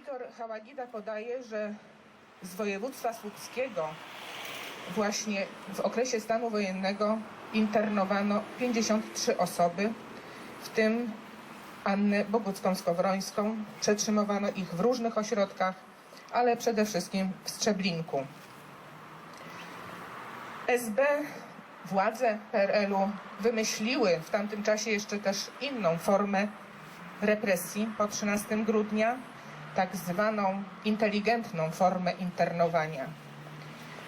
Igor Hałagida podaje, że z województwa słupskiego właśnie w okresie stanu wojennego internowano 53 osoby, w tym Annę Bogucką-Skowrońską. Przetrzymywano ich w różnych ośrodkach, ale przede wszystkim w Strzeblinku. SB, władze PRL-u wymyśliły w tamtym czasie jeszcze też inną formę represji po 13 grudnia, tak zwaną inteligentną formę internowania.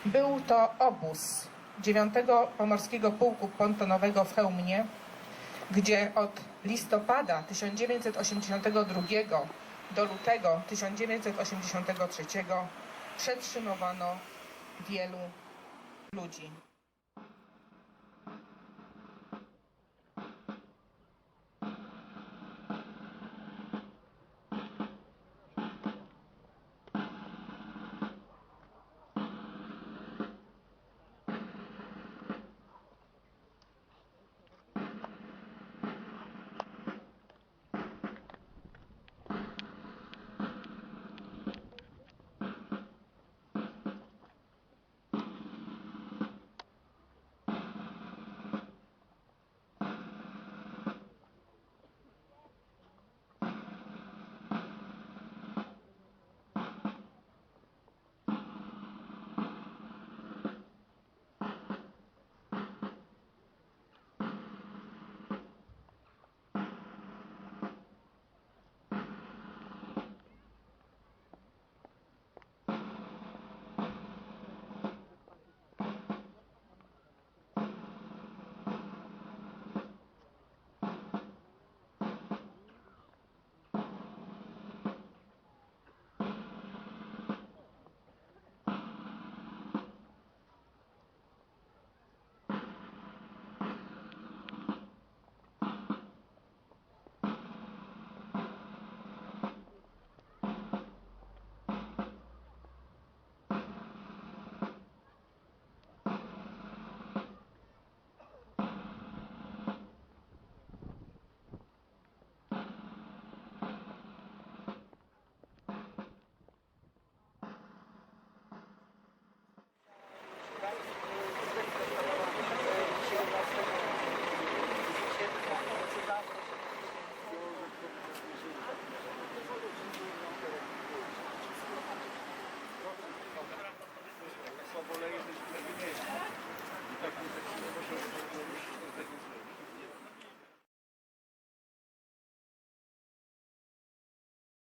Był to obóz 9 Pomorskiego Pułku Pontonowego w Chełmnie, gdzie od listopada 1982 do lutego 1983 przetrzymywano wielu ludzi.